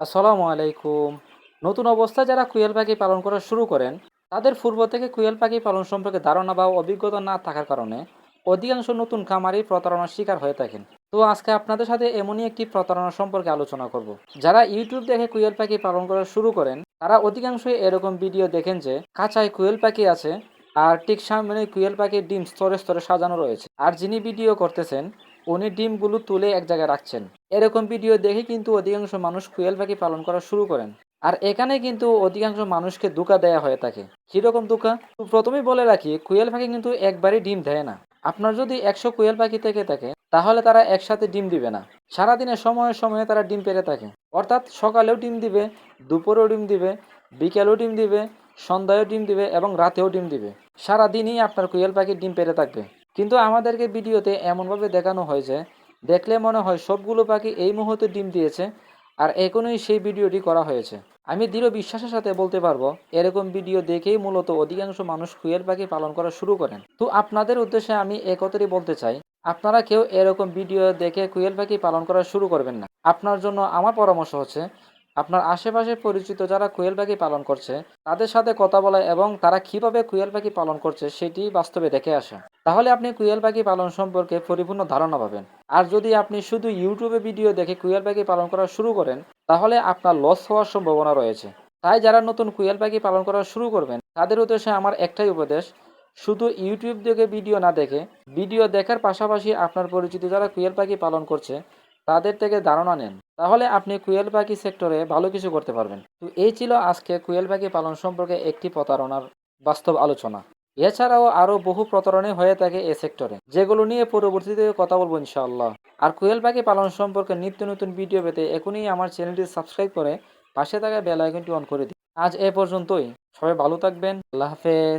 আসসালামু আলাইকুম। নতুন অবস্থায় যারা কুয়েল পাখি পালন করা শুরু করেন, তাদের পূর্ব থেকে কুয়েল পাখি পালন সম্পর্কে ধারণা বা অভিজ্ঞতা না থাকার কারণে অধিকাংশ নতুন খামারি প্রতারণার শিকার হয়ে থাকেন। তো আজকে আপনাদের সাথে এমনই একটি প্রতারণা সম্পর্কে আলোচনা করব। যারা ইউটিউব দেখে কুয়েল পাখি পালন করা শুরু করেন, তারা অধিকাংশই এরকম ভিডিও দেখেন যে কাঁচায় কুয়েল পাখি আছে আর ঠিক সামনে কুয়েল পাখির ডিম স্তরে স্তরে সাজানো রয়েছে। আর যিনি ভিডিও করতেছেন উনি ডিমগুলো তুলে এক জায়গায় রাখছেন। এরকম ভিডিও দেখে কিন্তু অধিকাংশ মানুষ কুয়েল পাখি পালন করা শুরু করেন। আর এখানে কিন্তু অধিকাংশ মানুষকে ধোকা দেয়া হয়ে থাকে। কীরকম তো প্রথমেই বলে রাখি কুয়েল পাখি কিন্তু একবারই ডিম দেয় না। আপনার যদি একশো কুয়েল পাখি থেকে থাকে, তাহলে তারা একসাথে ডিম দিবে না। সারাদিনের সময়ে সময়ে তারা ডিম পেরে থাকে। অর্থাৎ সকালেও ডিম দিবে, দুপুরেও ডিম দিবে, বিকেলেও ডিম দিবে, সন্ধ্যায়ও ডিম দিবে এবং রাতেও ডিম দিবে। সারাদিনই আপনার কুয়েল পাখি ডিম পেরে থাকবে। কিন্তু আমাদেরকে ভিডিওতে এমনভাবে দেখানো হয়েছে, দেখলে মনে হয় সবগুলো পাখি এই মুহূর্তে ডিম দিয়েছে আর এখনই সেই ভিডিওটি করা হয়েছে। আমি দৃঢ় বিশ্বাসের সাথে বলতে পারব, এরকম ভিডিও দেখেই মূলত অধিকাংশ মানুষ কুয়েল পাখি পালন করা শুরু করেন। তো আপনাদের উদ্দেশ্যে আমি একতরই বলতে চাই, আপনারা কেউ এরকম ভিডিও দেখে কুয়েল পাখি পালন করা শুরু করবেন না। আপনার জন্য আমার পরামর্শ হচ্ছে, আপনার আশেপাশে পরিচিত যারা কুয়েল পাখি পালন করছে, তাদের সাথে কথা বলা এবং তারা কীভাবে কুয়েল পাখি পালন করছে সেটি বাস্তবে দেখে আসা। তাহলে আপনি কুয়েল পাখি পালন সম্পর্কে পরিপূর্ণ ধারণা পাবেন। আর যদি আপনি শুধু ইউটিউবে ভিডিও দেখে কুয়েল পাখি পালন করা শুরু করেন, তাহলে আপনার লস হওয়ার সম্ভাবনা রয়েছে। তাই যারা নতুন কুয়েল পাখি পালন করা শুরু করবেন, তাদের উদ্দেশ্যে আমার একটাই উপদেশ, শুধু ইউটিউব দেখে ভিডিও না দেখে, ভিডিও দেখার পাশাপাশি আপনার পরিচিত যারা কুয়েল পাখি পালন করছে, তাদের থেকে ধারণা নেন। তাহলে আপনি কুয়েল পাখি সেক্টরে ভালো কিছু করতে পারবেন। তো এই ছিল আজকে কুয়েল পাখি পালন সম্পর্কে একটি প্রতারণার বাস্তব আলোচনা। এছাড়াও আরও বহু প্রতারণা হয়ে থাকে এ সেক্টরে, যেগুলো নিয়ে পরবর্তীতে কথা বলব ইনশাআল্লাহ। আর কুয়েল পাখি পালন সম্পর্কে নিত্য নতুন ভিডিও পেতে এখনই আমার চ্যানেলটি সাবস্ক্রাইব করে পাশে থাকা বেল আইকনটি অন করে দিন। আজ এ পর্যন্তই। সবাই ভালো থাকবেন। আল্লাহ হাফেজ।